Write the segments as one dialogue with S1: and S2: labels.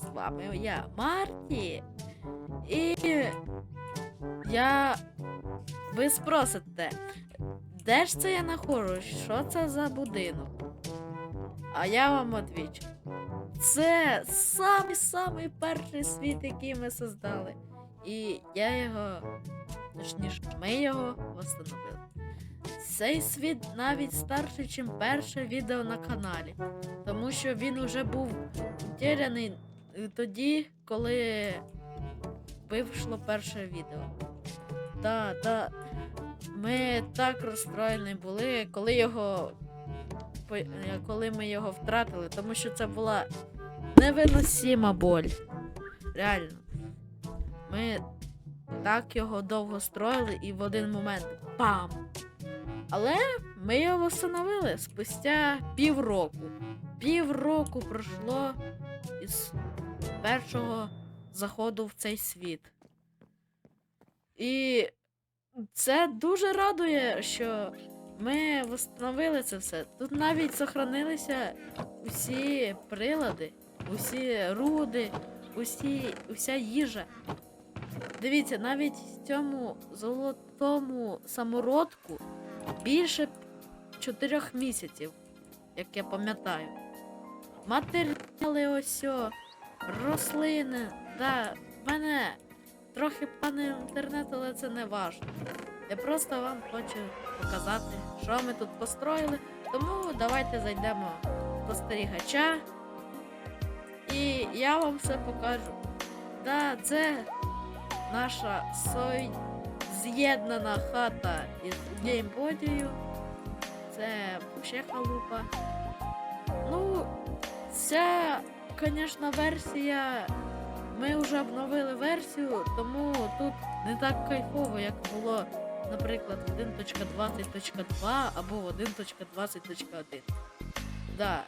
S1: З вами я, Марті. І я. Ви спросите, де ж це я знаходжусь? Що це за будинок? А я вам відвічу. Це самий-самий перший світ, який ми создали. І я його, точніше, ми його встановили. Цей світ навіть старший, ніж перше відео на каналі. Тому що він уже був утеряний е, тоді, коли вийшло перше відео. Да, да. Ми так розстроєні були, коли його. е, коли ми його втратили, тому що це була невиносима боль. Реально. Ми так його довго строїли і в один момент пам! Але ми його встановили спустя півроку. Півроку пройшло із першого заходу в цей світ. І це дуже радує, що ми встановили це все. Тут навіть сохранилися усі прилади, усі руди, усі, уся їжа. Дивіться, навіть в цьому золотому самородку більше чотирьох місяців, як я пам'ятаю. Матеріали ось, рослини. Да, мене трохи пане інтернет, але це не важно. Я просто вам хочу показати, що ми тут построїли. Тому давайте зайдемо в спостерігача. І я вам все покажу. Да, це наша сой з'єднана хата із геймбодію. Це ще халупа. Ну, ця, звісно, версія. Ми вже обновили версію, тому тут не так кайфово, як було, наприклад, 1.20.2 або 1.20.1. Да.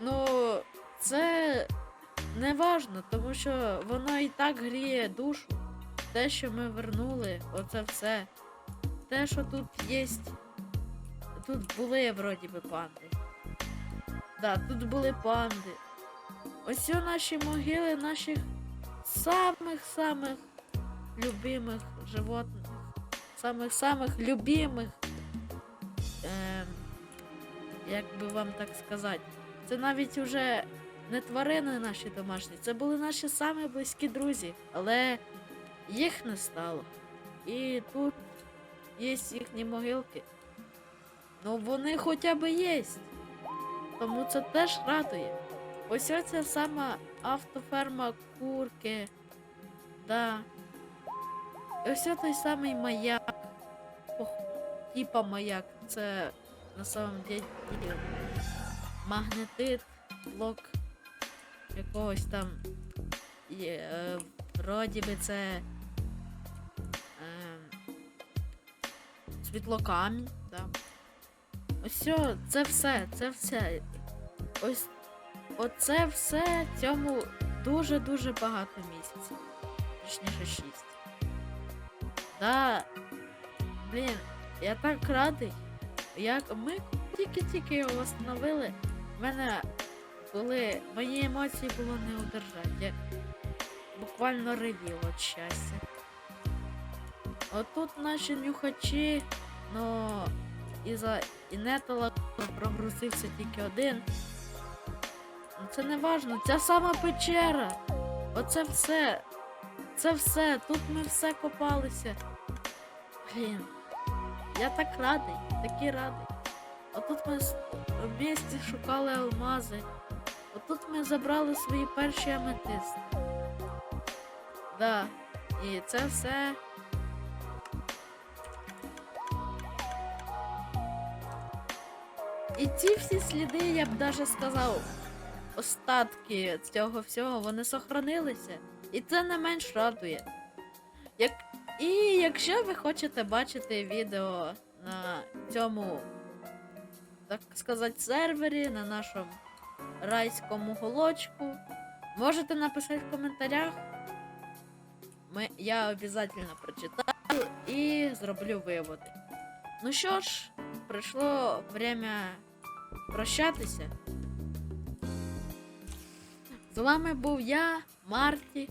S1: Ну, це не важно, тому що воно і так гріє душу. Те, що ми вернули, оце все. Те, що тут є. Тут були вроді би панди. Да, тут були панди. Ось наші могили наших самих-самих любимих животних. Самих-самих любимих. Ем, як би вам так сказати, це навіть уже не тварини наші домашні, це були наші самі близькі друзі, але їх не стало. І тут є їхні могилки. Ну вони хоча б є. Тому це теж радує. Ось оця сама автоферма курки. Да. Ось той самий маяк. Типа маяк. Це на самом деле магнетит, блок якогось там. Є, е, вроді би це. Е, світлокамінь, да. Ось це все, це все. Ось оце все цьому дуже-дуже багато місяців. Точніше, шість. Да. Блін, я так радий. Як ми тільки-тільки його встановили, в мене були. Мої емоції було не удержати. Буквально ревів від щастя. Отут наші нюхачі, но із-за інетала прогрузився тільки один. Ну, Це не важно, ця сама печера. Оце все. Це все. Тут ми все копалися. Блін. Я так радий, такий радий. Отут ми в місті шукали алмази. Отут ми забрали свої перші аметисти. Да. І це все. І ці всі сліди, я б даже сказав, остатки цього всього, вони сохранилися. І це не менш радує. Як... І якщо ви хочете бачити відео на цьому, так сказати, сервері, на нашому райському голочку, можете написати в коментарях. Ми, я обов'язково прочитаю і зроблю виводи. Ну що ж, прийшло время прощатися. З вами був я, Марті,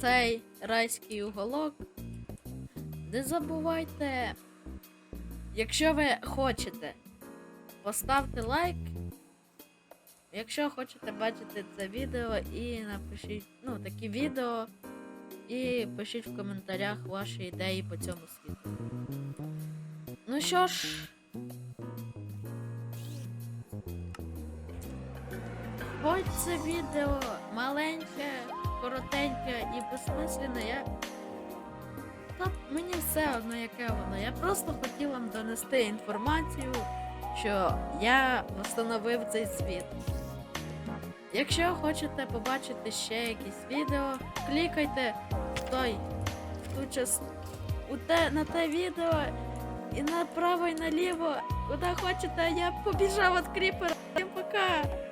S1: цей райський уголок. Не забувайте, якщо ви хочете, поставте лайк. Якщо хочете бачити це відео і напишіть ну, такі відео і пишіть в коментарях ваші ідеї по цьому світу. Ну що ж. Хоч це відео маленьке, коротеньке і безсмисленне, я. Та мені все одно, яке воно. Я просто хотів вам донести інформацію, що я встановив цей світ. Якщо хочете побачити ще якісь відео, клікайте в той в ту час, те, на те відео і направо і наліво, куди хочете, я побіжав від кріпера. Всім пока!